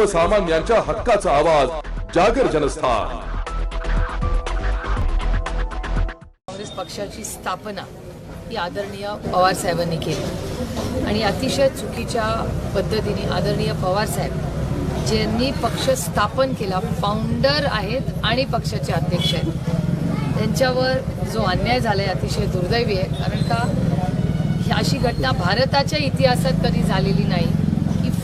सर्वसामान्यांच्या हक्काचा आवाज जागर जनस्थान. काँग्रेस पक्षाची स्थापना ही आदरणीय पवार साहेबांनी केली. आणि अतिशय चुकीच्या पद्धतीने आदरणीय पवार साहेब ज्यांनी पक्ष स्थापन केला फाउंडर आहेत आणि पक्षाचे अध्यक्ष आहेत. त्यांच्यावर जो अन्याय झाला आहे अतिशय दुर्दैवी आहे कारण का ही अशी घटना भारताच्या इतिहासात कधी झालेली नाही.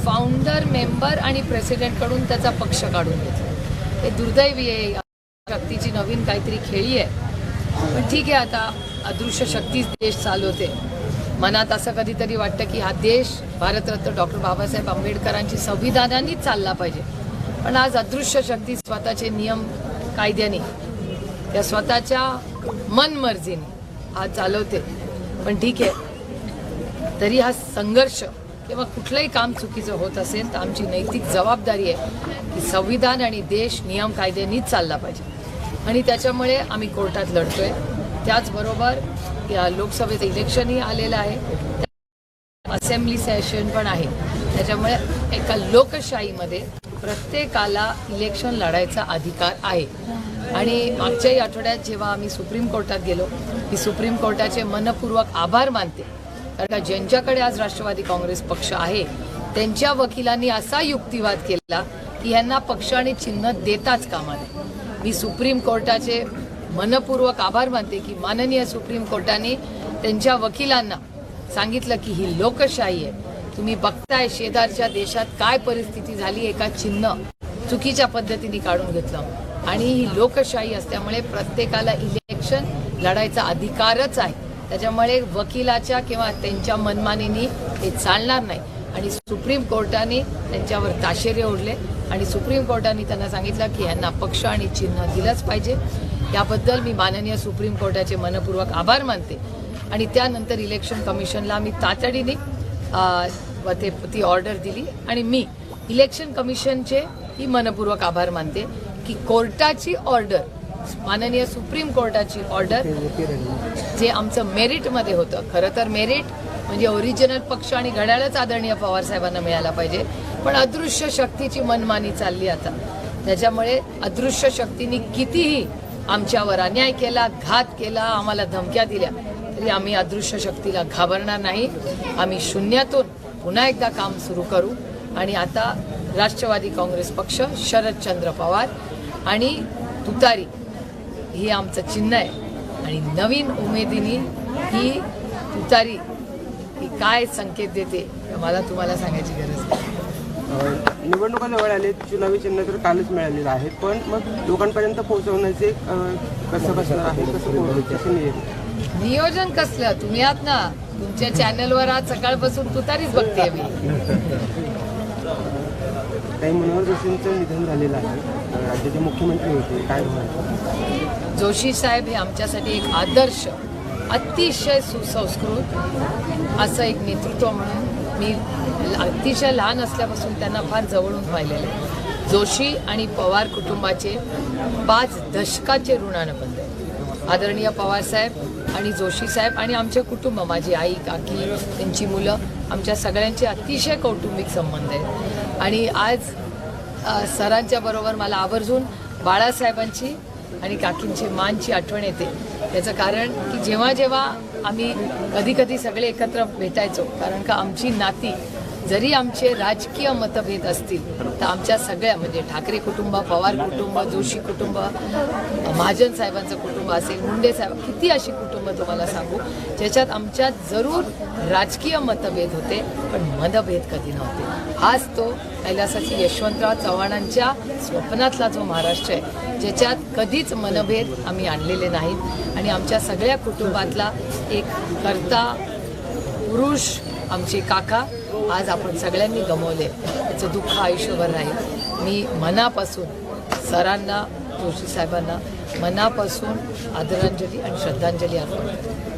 फाउंडर मेंबर आणि प्रेसिडेंटकडून त्याचा पक्ष काढून घेतला. हे दुर्दैवी आहे. शक्तीची नवीन काहीतरी खेळी आहे. पण ठीक आहे आता. अदृश्य शक्तीच देश चालवते. मनात असं कधीतरी वाटतं की हा देश भारतरत्न डॉक्टर बाबासाहेब आंबेडकरांची संविधानानेच चालला पाहिजे. पण आज अदृश्य शक्ती स्वतःचे नियम कायद्याने त्या स्वतःच्या मनमर्जीने आज चालवते. पण ठीक आहे. तरी हा संघर्ष किंवा कुठलंही काम चुकीचं होत असेल तर आमची नैतिक जबाबदारी आहे की संविधान आणि देश नियम कायद्यानेच चालला पाहिजे. आणि त्याच्यामुळे आम्ही कोर्टात लढतोय. त्याचबरोबर या लोकसभेचं इलेक्शनही आलेलं आहे. असेंब्ली सेशन पण आहे. त्याच्यामुळे एका लोकशाहीमध्ये प्रत्येकाला इलेक्शन लढायचा अधिकार आहे. आणि मागच्याही आठवड्यात जेव्हा आम्ही सुप्रीम कोर्टात गेलो मी सुप्रीम कोर्टाचे मनपूर्वक आभार मानते. कारण ज्यांच्याकडे आज राष्ट्रवादी काँग्रेस पक्ष आहे त्यांच्या वकिलांनी असा युक्तिवाद केला की यांना पक्ष आणि चिन्ह देताच कामा नये. मी सुप्रीम कोर्टाचे मनपूर्वक आभार मानते की माननीय सुप्रीम कोर्टाने त्यांच्या वकिलांना सांगितलं की ही लोकशाही आहे. तुम्ही बघताय शेजारच्या देशात काय परिस्थिती झाली एका चिन्ह चुकीच्या पद्धतीने काढून घेतलं. आणि ही लोकशाही असल्यामुळे प्रत्येकाला इलेक्शन लढायचा अधिकारच आहे. त्याच्यामुळे वकिलाच्या किंवा त्यांच्या मनमानीनी हे चालणार नाही. आणि सुप्रीम कोर्टाने त्यांच्यावर ताशेरे ओढले. आणि सुप्रीम कोर्टाने त्यांना सांगितलं की यांना पक्ष आणि चिन्ह दिलंच पाहिजे. याबद्दल मी माननीय सुप्रीम कोर्टाचे मनपूर्वक आभार मानते. आणि त्यानंतर इलेक्शन कमिशनला मी तातडीने व ते ती ऑर्डर दिली. आणि मी इलेक्शन कमिशनचे ही मनपूर्वक आभार मानते की कोर्टाची ऑर्डर माननीय सुप्रीम कोर्टाची ऑर्डर जे आमचं मेरिटमध्ये होतं. खरं तर मेरिट म्हणजे ओरिजिनल पक्ष आणि घड्याळच आदरणीय पवार साहेबांना मिळायला पाहिजे. पण अदृश्य शक्तीची मनमानी चालली आता. त्याच्यामुळे अदृश्य शक्तीने कितीही आमच्यावर अन्याय केला घात केला आम्हाला धमक्या दिल्या तरी आम्ही अदृश्य शक्तीला घाबरणार नाही. आम्ही शून्यातून पुन्हा एकदा काम सुरू करू. आणि आता राष्ट्रवादी काँग्रेस पक्ष शरदचंद्र पवार आणि तुतारी हे आमचं चिन्ह आहे. आणि नवीन उमेदीने ही तुतारी ही काय संकेत देते हे मला तुम्हाला सांगायची गरज नाही. अ, निवडणुका जवळ आले चुनावी चिन्ह तर कालच मिळालेलं आहे पण मग लोकांपर्यंत पोहोचवण्याचे कसं बसणार आहे कसं नियोजन. नियोजन कसलं? तुम्ही आहात ना तुमच्या चॅनलवर आज सकाळपासून तुतारीच बघते मी. काही मनोहर जोशींचं निधन झालेलं आहे. राज्याचे मुख्यमंत्री होते. काय जोशी साहेब हे आमच्यासाठी एक आदर्श अतिशय सुसंस्कृत असं एक नेतृत्व म्हणून मी अतिशय लहान असल्यापासून त्यांना फार जवळून पाहिलेलं आहे. जोशी आणि पवार कुटुंबाचे पाच दशकाचे ऋणानुबंध बनले आदरणीय पवार साहेब आणि जोशी साहेब आणि आमचे कुटुंब माझी आई काकी त्यांची मुलं आमच्या सगळ्यांचे अतिशय कौटुंबिक संबंध आहेत. आणि आज सरांच्या बरोबर मला आवर्जून बाळासाहेबांची आणि काकींची मानची आठवण येते. त्याचं कारण की जेव्हा जेव्हा आम्ही कधी कधी सगळे एकत्र भेटायचो कारण का आमची नाती जरी आमचे राजकीय मतभेद असतील तर आमच्या सगळ्या म्हणजे ठाकरे कुटुंब पवार कुटुंब जोशी कुटुंब महाजन साहेबांचं कुटुंब असेल मुंडे साहेब किती अशी कुटुंब तुम्हाला सांगू ज्याच्यात आमच्यात जरूर राजकीय मतभेद होते पण मतभेद कधी नव्हते. आज तो कैलासाची यशवंतराव चव्हाणांच्या स्वप्नातला जो महाराष्ट्र आहे ज्याच्यात कधीच मनभेद आम्ही आणलेले नाहीत. आणि आमच्या सगळ्या कुटुंबातला एक कर्ता पुरुष आमचे काका आज आपण सगळ्यांनी गमवले. त्याचं दुःख आयुष्यभर राहील. मी मनापासून सरांना जोशी साहेबांना मनापासून आदरांजली आणि श्रद्धांजली अर्पण करते.